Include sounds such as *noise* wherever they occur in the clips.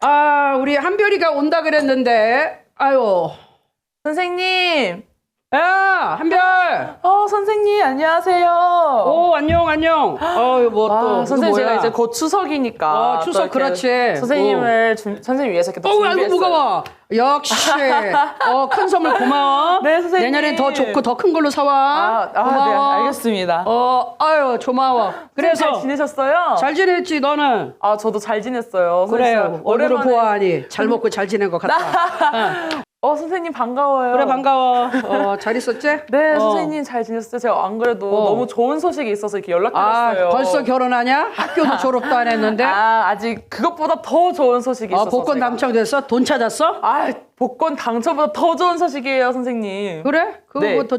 아, 우리 한별이가 온다 그랬는데. 아유. 선생님. 야, 한별. 어, 선생님, 안녕하세요. 오, 안녕, 안녕. 어유 뭐 와, 또. 선생님, 제가? 이제 곧 추석이니까. 어, 또 추석 이렇게 그렇지. 선생님을 준- 선생님 위해서 이렇게 또 어우, 아이고 준비했어요. 무거워. 역시. *laughs* 어, 큰 선물 고마워. 네, 선생님. 내년엔 더 좋고 더 큰 걸로 사와. 아, 아 네, 고마워. 알겠습니다. 어, 아유, 고마워. 그래서 잘 지내셨어요? 잘 지냈지, 너는? 아, 저도 잘 지냈어요. 그래요. 선생님, 얼굴을 오랜만에- 보아하니 잘 *laughs* 먹고 잘 지낸 것 같다. 어. *laughs* 어, 선생님 반가워요. 그래, 반가워. 어, 잘 있었지? *laughs* 네, 어. 선생님 잘 지냈어요. 제가 안 그래도 어. 너무 좋은 소식이 있어서 이렇게 아, 연락드렸어요. 벌써 결혼하냐? 학교도 *laughs* 졸업도 안 했는데? 아, 아직 그것보다 더 좋은 소식이 어, 있어서. 복권 제가. 당첨됐어? 돈 찾았어? 아, 복권 당첨보다 더 좋은 소식이에요, 선생님. 그래? 그거 네. 뭐더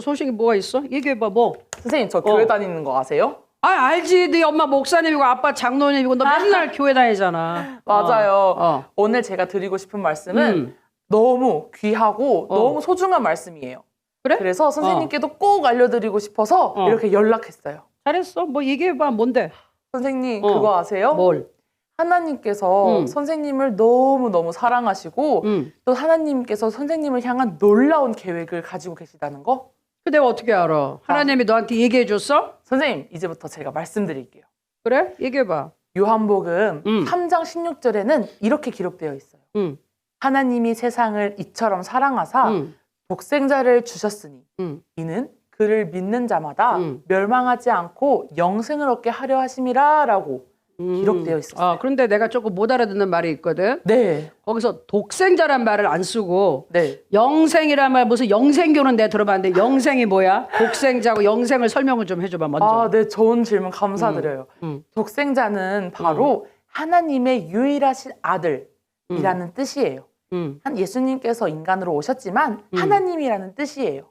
소식이 뭐가 있어? 얘기해봐, 뭐. 선생님, 저 교회 다니는 거 아세요? 아, 알지. 네 엄마 목사님이고 아빠 장로님이고 너 맨날 *laughs* 교회 다니잖아. 맞아요. 어, 어. 오늘 제가 드리고 싶은 말씀은 음. 너무 귀하고 어. 너무 소중한 말씀이에요. 그래? 그래서 선생님께도 꼭 알려드리고 싶어서 어. 이렇게 연락했어요. 잘했어. 뭐 얘기해봐. 뭔데? 선생님, 어. 그거 아세요? 뭘? 하나님께서 음. 선생님을 너무너무 사랑하시고 음. 또 하나님께서 선생님을 향한 놀라운 계획을 가지고 계시다는 거? 그 내가 어떻게 알아? 하나님이 너한테 얘기해 줬어? 선생님, 이제부터 제가 말씀드릴게요. 그래? 얘기해봐. 요한복음 음. 3장 16절에는 이렇게 기록되어 있어요. 응. 하나님이 세상을 이처럼 사랑하사 응. 독생자를 주셨으니 응. 이는 그를 믿는 자마다 음. 멸망하지 않고 영생을 얻게 하려 하심이라라고 음. 기록되어 있었어요. 아, 그런데 내가 조금 못 알아듣는 말이 있거든. 네, 거기서 독생자란 말을 안 쓰고 네. 영생이란 말 무슨 영생교는 내가 들어봤는데 영생이 뭐야? 독생자고 영생을 설명을 좀 해줘봐 먼저. 아, 네, 좋은 질문 감사드려요. 음. 독생자는 바로 하나님의 유일하신 아들이라는 뜻이에요. 음. 한 예수님께서 인간으로 오셨지만 음. 하나님이라는 뜻이에요.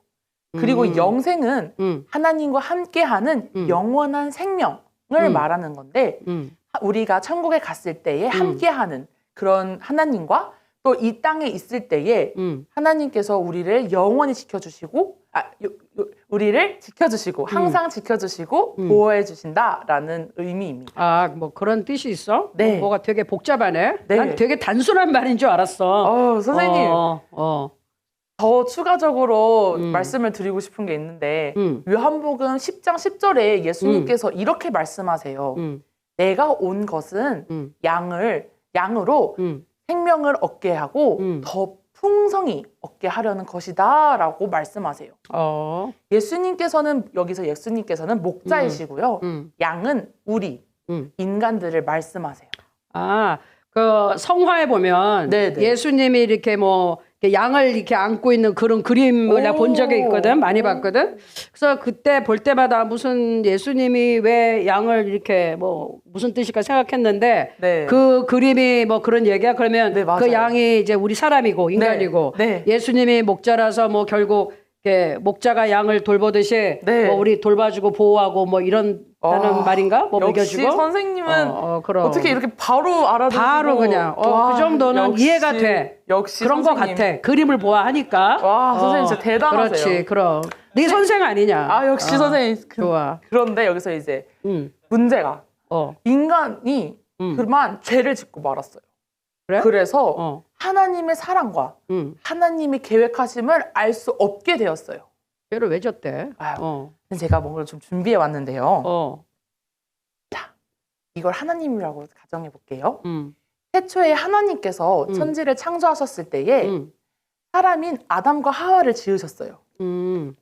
그리고 음. 영생은 음. 하나님과 함께하는 음. 영원한 생명을 음. 말하는 건데 음. 우리가 천국에 갔을 때에 함께하는 그런 하나님과 또 이 땅에 있을 때에 음. 하나님께서 우리를 영원히 지켜주시고 아 요- 요- 우리를 지켜주시고 항상 지켜주시고 음. 보호해 주신다라는 의미입니다. 아, 뭐 그런 뜻이 있어? 네. 뭐가 되게 복잡하네. 네. 난 되게 단순한 말인 줄 알았어. 어, 선생님 어, 어. 더 추가적으로 음. 말씀을 드리고 싶은 게 있는데 음. 요한복음 10장 10절에 예수님께서 이렇게 말씀하세요. 음. 내가 온 것은 음. 양을 양으로 음. 생명을 얻게 하고 음. 더 풍성히 얻게 하려는 것이다라고 말씀하세요. 어. 예수님께서는 여기서 예수님께서는 목자이시고요. 음. 양은 우리 음. 인간들을 말씀하세요. 아, 그 성화에 보면 네, 네. 예수님이 이렇게 뭐 양을 이렇게 안고 있는 그런 그림을 내가 본 적이 있거든. 많이 봤거든. 그래서 그때 볼 때마다 무슨 예수님이 왜 양을 이렇게 뭐 무슨 뜻일까 생각했는데 네. 그 그림이 뭐 그런 얘기야. 그러면 네. 그 양이 이제 우리 사람이고 인간이고 네. 예수님이 목자라서 뭐 결국 목자가 양을 돌보듯이 네. 뭐 우리 돌봐주고 보호하고 뭐 이런 다는 아, 말인가? 뭐 역시 먹여주고 선생님은 어, 어, 그럼. 어떻게 이렇게 바로 알아듣고 바로 그냥 어, 그 정도는 이해가 돼. 역시 그런 거 선생님. 같아. 그림을 보아하니까. 와, 선생님 진짜 대단하세요. 그렇지, 그럼. 네 선생 아니냐? 아 역시 어, 선생님 그, 좋아. 그런데 여기서 이제 응. 문제가 어. 인간이 음. 그만 죄를 짓고 말았어요. 그래? 그래서 어. 하나님의 사랑과 응. 하나님의 계획하심을 알 수 없게 되었어요. 얘를 왜 졌대? 아유. 어. 제가 뭔가를 좀 준비해 왔는데요. 어. 이걸 하나님이라고 가정해 볼게요. 응. 태초에 하나님께서 음. 천지를 창조하셨을 때에 응. 사람인 아담과 하와를 지으셨어요. 응.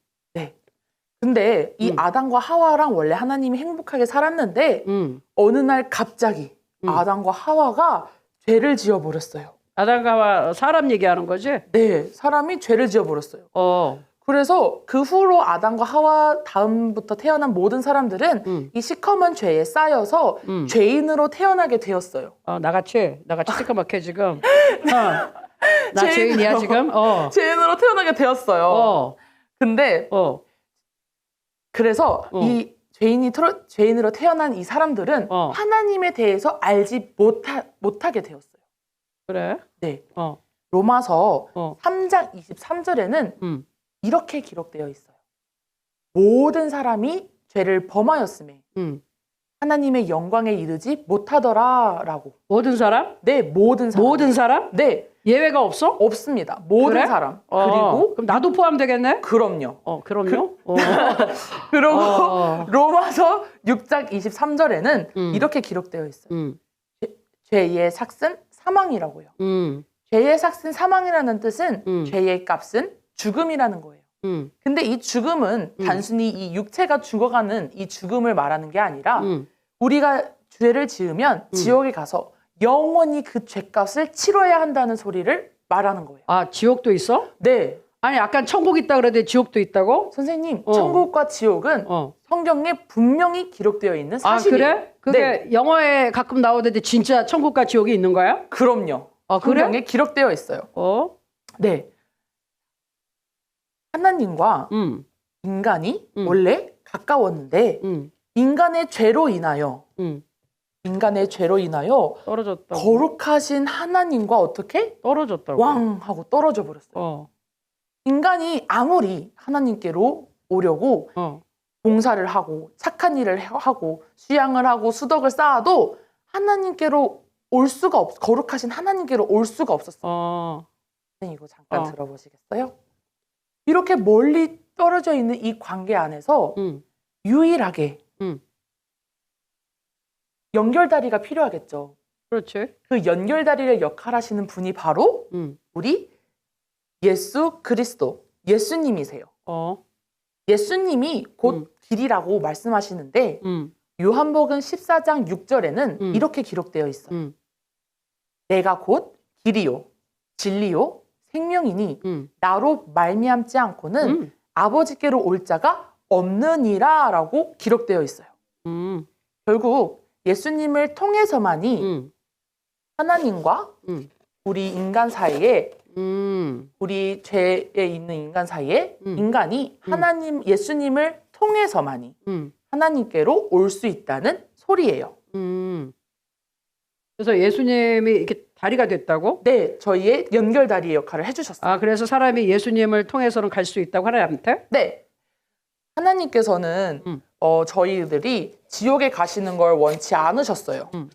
근데 이 음. 아담과 하와랑 원래 하나님이 행복하게 살았는데 응. 어느 날 갑자기 음. 아담과 하와가 죄를 지어 버렸어요. 아담과 사람 얘기하는 거지? 네, 사람이 죄를 지어 버렸어요. 어. 그래서 그 후로 아담과 하와 다음부터 태어난 모든 사람들은 응. 이 시커먼 죄에 쌓여서 응. 죄인으로 태어나게 되었어요. 어, 나같이 나같이 시커멓게 지금. *laughs* 어. 나 죄인으로. 죄인이야 지금? 어. 죄인으로 태어나게 되었어요. 어. 근데 어. 그래서 어. 이 죄인이 트로, 죄인으로 태어난 이 사람들은 어. 하나님에 대해서 알지 못하, 못하게 되었어요. 그래? 네. 어. 로마서 어. 3장 23절에는 응. 이렇게 기록되어 있어요. 모든 사람이 죄를 범하였음에 응. 하나님의 영광에 이르지 못하더라라고. 모든 사람? 네, 모든 사람. 모든 사람? 네, 예외가 없어? 없습니다. 모든 그래? 사람. 어, 그리고 그럼 나도 포함되겠네? 그럼요. 어, 그럼요. 어. *laughs* 그리고 어. 로마서 6장 23절에는 음. 이렇게 기록되어 있어요. 음, 죄 의 삭은 사망이라고요. 음, 죄의 삭은 사망이라는 뜻은 음. 죄의 값은 죽음이라는 거예요. 음, 근데 이 죽음은 음. 단순히 이 육체가 죽어가는 이 죽음을 말하는 게 아니라 음. 우리가 죄를 지으면 음. 지옥에 가서 영원히 그 죄값을 치러야 한다는 소리를 말하는 거예요. 아, 지옥도 있어? 네. 아니, 약간 천국 있다 그러는데 지옥도 있다고? 선생님, 어. 천국과 지옥은 어. 성경에 분명히 기록되어 있는 아, 사실이에요. 그래? 그게 네. 영화에 가끔 나오는데 진짜 천국과 지옥이 있는 거야? 그럼요. 아, 그래? 성경에 기록되어 있어요. 어? 네. 하나님과 음, 인간이 음. 원래 가까웠는데 음, 인간의 죄로 인하여 음. 인간의 죄로 인하여 떨어졌다고. 거룩하신 하나님과 어떻게 떨어졌다고. 왕 하고 떨어져 버렸어요. 어, 인간이 아무리 하나님께로 오려고 어. 봉사를 하고 착한 일을 해- 하고 수양을 하고 수덕을 쌓아도 하나님께로 올 수가 없 거룩하신 하나님께로 올 수가 없었어요. 어. 선생님 이거 잠깐 어. 들어보시겠어요? 이렇게 멀리 떨어져 있는 이 관계 안에서 음, 유일하게 음. 연결다리가 필요하겠죠. 그렇지. 그 연결다리를 역할하시는 분이 바로 음, 우리 예수 그리스도 예수님이세요. 어, 예수님이 곧 음. 길이라고 말씀하시는데 음, 요한복음 14장 6절에는 음. 이렇게 기록되어 있어요. 음, 내가 곧 길이요 진리요 생명이니 음, 나로 말미암지 않고는 음, 아버지께로 올 자가 없느니라라고 기록되어 있어요. 음, 결국 예수님을 통해서만이 음, 하나님과 음, 우리 인간 사이에 음, 우리 죄에 있는 인간 사이에 음. 인간이 음. 하나님 예수님을 통해서만이 음, 하나님께로 올 수 있다는 소리예요. 음. 그래서 예수님이 이렇게 다리가 됐다고? 네, 저희의 연결다리 역할을 해주셨어요. 아, 그래서 사람이 예수님을 통해서는 갈 수 있다고 하나님한테? 네, 하나님께서는 음. 어, 저희들이 지옥에 가시는 걸 원치 않으셨어요. 음.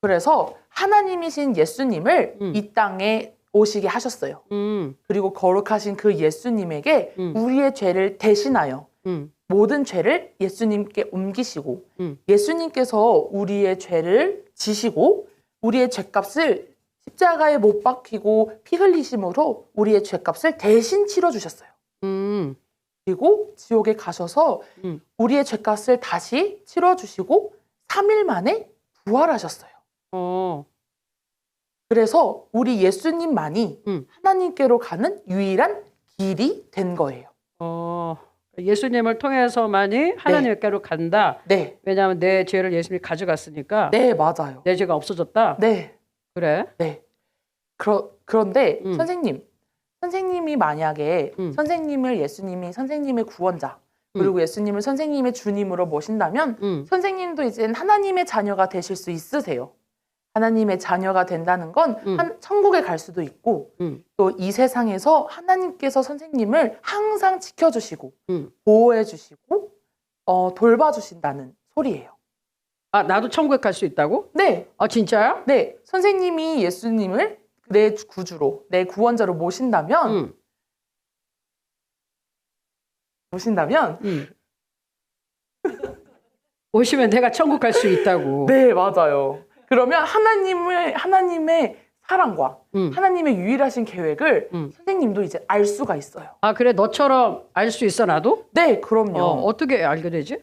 그래서 하나님이신 예수님을 음. 이 땅에 오시게 하셨어요. 음, 그리고 거룩하신 그 예수님에게 음. 우리의 죄를 대신하여 음, 모든 죄를 예수님께 옮기시고 음. 예수님께서 우리의 죄를 지시고 우리의 죄값을 십자가에 못 박히고 피 흘리심으로 우리의 죄값을 대신 치러 주셨어요. 음, 그리고 지옥에 가셔서 음. 우리의 죄값을 다시 치러 주시고 3일 만에 부활하셨어요. 어, 그래서 우리 예수님만이 음. 하나님께로 가는 유일한 길이 된 거예요. 어. 예수님을 통해서만이 하나님께로 간다. 네. 왜냐하면 내 죄를 예수님이 가져갔으니까 네, 맞아요. 내 죄가 없어졌다. 네. 그래? 네. 그러, 그런데 음. 선생님, 선생님이 만약에 음. 선생님을 예수님이 선생님의 구원자, 그리고 예수님을 선생님의 주님으로 모신다면 음, 선생님도 이제 하나님의 자녀가 되실 수 있으세요. 하나님의 자녀가 된다는 건 음. 한, 천국에 갈 수도 있고 음, 또이 세상에서 하나님께서 선생님을 항상 지켜주시고 음. 보호해주시고 어, 돌봐주신다는 소리예요. 아, 나도 천국에 갈 수 있다고? 네, 아, 진짜야? 네, 선생님이 예수님을 내 구주로, 내 구원자로 모신다면, 음, 모신다면, 음. 오시면 내가 천국 갈 수 있다고. 네, 맞아요. 그러면 하나님을, 하나님의 사랑과 음. 하나님의 유일하신 계획을 음. 선생님도 이제 알 수가 있어요. 아, 그래? 너처럼 알 수 있어, 나도? 네, 그럼요. 어, 어, 어떻게 알게 되지?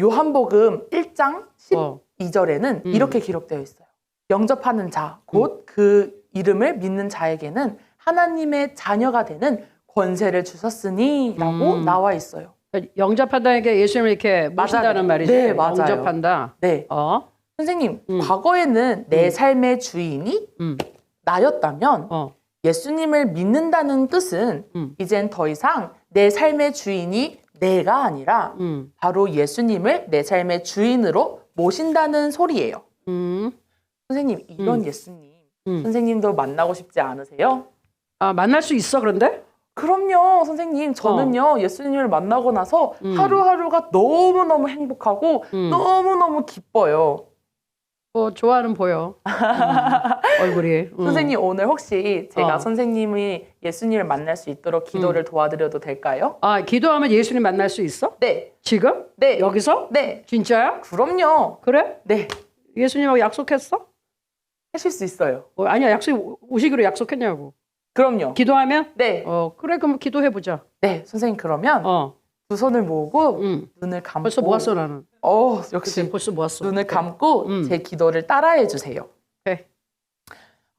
요한복음 1장 어. 12절에는 음. 이렇게 기록되어 있어요. 영접하는 자, 곧 그 이름을 믿는 자에게는 하나님의 자녀가 되는 권세를 주셨으니라고 음. 나와 있어요. 영접한다는 게 예수님을 이렇게 모신다는 맞아요. 말이지. 네, 맞아요. 영접한다. 네. 어, 선생님, 음. 과거에는 내 음. 삶의 주인이 음, 나였다면 어, 예수님을 믿는다는 뜻은 음. 이젠 더 이상 내 삶의 주인이 내가 아니라 음, 바로 예수님을 내 삶의 주인으로 모신다는 소리예요. 음, 선생님, 이런 음. 예수님, 음. 선생님도 만나고 싶지 않으세요? 아, 만날 수 있어, 그런데? 그럼요, 선생님. 저는요, 예수님을 만나고 나서 어. 음. 하루하루가 너무너무 행복하고 음. 너무너무 기뻐요. 뭐 좋아는 보여. 음, 얼굴이. *laughs* 음. 선생님, 오늘 혹시 제가 어. 선생님이 예수님을 만날 수 있도록 기도를 도와드려도 될까요? 아 기도하면 예수님 만날 수 있어? 네, 지금? 네, 여기서? 네. 진짜야? 그럼요. 그래? 네, 예수님하고 약속했어? 하실 수 있어요. 어, 아니야 약속 오- 오시기로 약속했냐고. 그럼요. 기도하면? 네, 어 그래 그럼 기도해 보자. 네, 선생님 그러면 어, 두 손을 모으고 음. 눈을 감고 벌써 모았어 나는. 어, 그치, 역시 벌써 모았어. 눈을 감고 음. 제 기도를 따라해 주세요. 그래.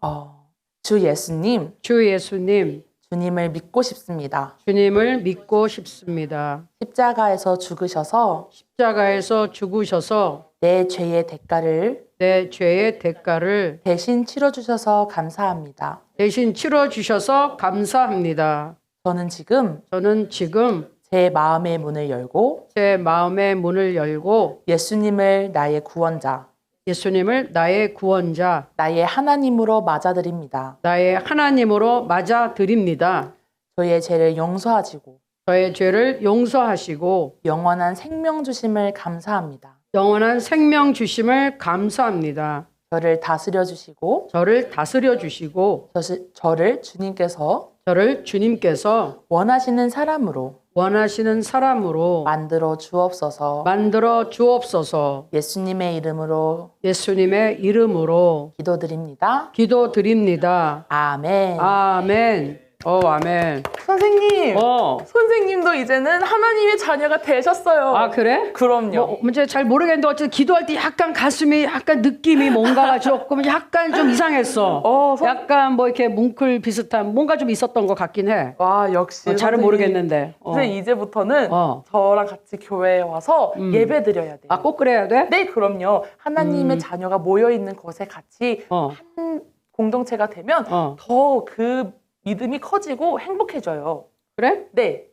어, 주 예수님, 주 예수님, 주님을 믿고 싶습니다. 주님을 믿고 싶습니다. 십자가에서 죽으셔서 십자가에서 죽으셔서 내 죄의 대가를 내 죄의 대가를 대신 치러 주셔서 감사합니다. 대신 치러 주셔서 감사합니다. 저는 지금 저는 지금 제 마음의 문을 열고 제 마음의 문을 열고 예수님을 나의 구원자, 예수님을 나의 구원자, 나의 하나님으로 맞아들입니다. 나의 하나님으로 맞아 드립니다. 저의 죄를 용서하시고 저의 죄를 용서하시고 영원한 생명 주심을 감사합니다. 영원한 생명 주심을 감사합니다. 저를 다스려 주시고 저를 다스려 주시고 저를 주님께서 저를 주님께서 원하시는 사람으로 원하시는 사람으로 만들어 주옵소서. 만들어 주옵소서. 예수님의 이름으로 예수님의 이름으로 기도드립니다. 기도드립니다. 아멘. 아멘. 어, 아멘. 선생님, 어. 선생님도 이제는 하나님의 자녀가 되셨어요. 아, 그래? 그럼요. 뭐, 문제 잘 모르겠는데 어쨌든 기도할 때 약간 가슴이 약간 느낌이 뭔가가 *laughs* 조금 약간 좀 이상했어. 어, 선- 약간 뭐 이렇게 뭉클 비슷한 뭔가 좀 있었던 것 같긴 해. 와 역시 어, 잘은 선생님. 모르겠는데. 어. 선생님 이제부터는 어. 저랑 같이 교회에 와서 음. 예배 드려야 돼요. 아, 꼭 그래야 돼? 네, 그럼요. 하나님의 음. 자녀가 모여 있는 곳에 같이 어. 한 공동체가 되면 어. 더그 믿음이 커지고 행복해져요. 그래? 네,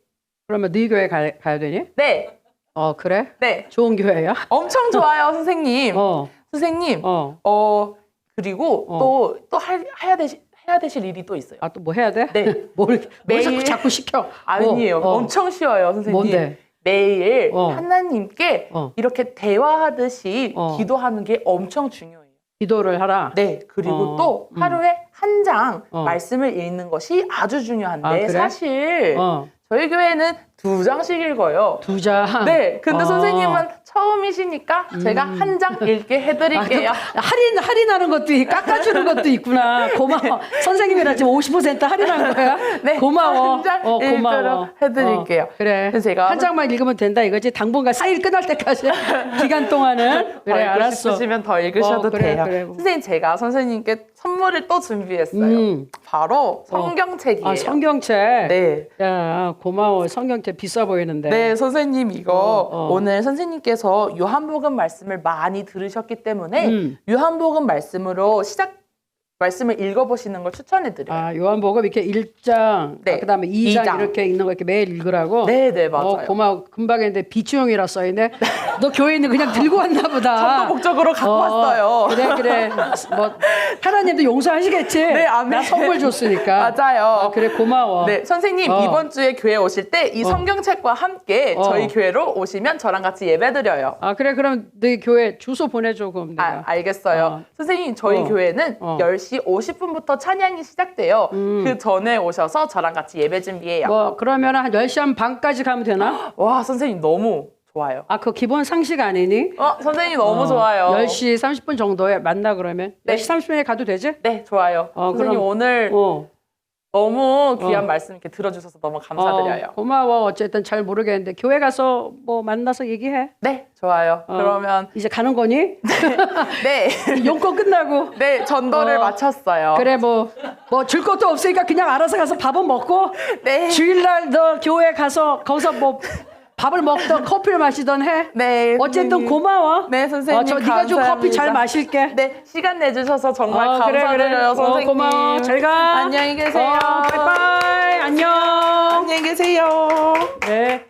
그러면 네 교회 가, 가야 되니? 네, 어, 그래? 네. 좋은 교회야? 엄청 좋아요, 선생님. 어. 선생님, 어, 어. 그리고 어. 또또 해야 되시 해야 되실 일이 또 있어요. 아, 또 뭐 해야 돼? 네. *laughs* 뭘, 뭘 매일- 자꾸, 자꾸 시켜? 아니에요. 뭐, 어. 엄청 쉬워요, 선생님. 뭔데? 매일 어. 하나님께 어. 이렇게 대화하듯이 어. 기도하는 게 엄청 중요해요. 기도를 하라. 네, 그리고 어, 또 음. 하루에 한 장 어. 말씀을 읽는 것이 아주 중요한데 아, 그래? 사실 어. 저희 교회는 두 장씩 읽어요. 두 장. 네, 근데 어. 선생님은 처음이시니까 제가 음. 한장 읽게 해드릴게요. 아, 또 할인 할인하는 것도 있- 깎아주는 것도 있구나. 고마워. 선생님이라 지금 50% 할인한 거야. *laughs* 네, 고마워. 한장 어. 읽도록 해드릴게요. 어, 그래. 그래서 제가 한 장만 읽으면 된다 이거지. 당분간 사일 끝날 때까지 *laughs* 기간 동안은 더 그래 읽고 알았어. 싶으시면 더 읽으셔도 어, 그래, 돼요. 그래. 선생님 제가 선생님께 선물을 또 준비했어요. 음. 바로 성경책이에요. 아 성경책. 네. 야 고마워. 성경책 비싸 보이는데. 네, 선생님 이거 어, 어. 오늘 선생님께서 요한복음 말씀을 많이 들으셨기 때문에 음. 요한복음 말씀으로 시작 말씀을 읽어보시는 걸 추천해드려요. 아 요한복음 이렇게 1장, 네. 그다음에 2장, 이 장. 이렇게 읽는 거 이렇게 매일 읽으라고. 네, 네, 맞아요. 어, 고마워. 금방 했는데 비추용이라 써 있네. 너 교회 있는 그냥 들고 왔나 보다. *laughs* 전도 목적으로 갖고 어, 왔어요. 그래 그래. 뭐 *laughs* 하나님도 용서하시겠지. 네, 아멘. 나 선물 줬으니까. 맞아요. 아, 그래 고마워. 네, 선생님 어. 이번 주에 교회 오실 때이 어. 성경책과 함께 어. 저희 교회로 오시면 저랑 같이 예배드려요. 아 그래 그럼 네 교회 주소 보내줘 그럼 내가. 아, 알겠어요. 어. 선생님, 저희 어. 교회는 어. 10시 50분부터 찬양이 시작돼요. 음. 그 전에 오셔서 저랑 같이 예배 준비해요. 뭐 그러면 한 10시 한 반까지 가면 되나? *gasps* 와, 선생님 너무 좋아요. 아 그 기본 상식 아니니? 어, 선생님 너무 어, 좋아요. 10시 30분 정도에 만나 그러면. 네. 10시 30분에 가도 되지? 네, 좋아요. 어, 선생님 그럼- 오늘 어. 너무 귀한 어. 말씀 이렇게 들어주셔서 너무 감사드려요. 어, 고마워. 어쨌든 잘 모르겠는데 교회 가서 뭐 만나서 얘기해. 네, 좋아요. 어. 그러면 이제 가는 거니? *laughs* 네, *laughs* 용건 끝나고. 네 전도를 어. 마쳤어요. 그래 뭐 뭐 줄 것도 없으니까 그냥 알아서 가서 밥은 먹고 네, 주일날 너 교회 가서 거기서 뭐 밥을 먹던 *laughs* 커피를 마시던 해. 네. 어쨌든 선생님. 고마워. 네, 선생님. 어, 저 네가 좀 커피 잘. 마실게. 네, 시간 내주셔서 정말 어, 그래, 감사드려요, 그래. 선생님. 어, 고마워. 잘 가. 안녕히 계세요. 어, 바이바이. 안녕. 안녕히 계세요. 네.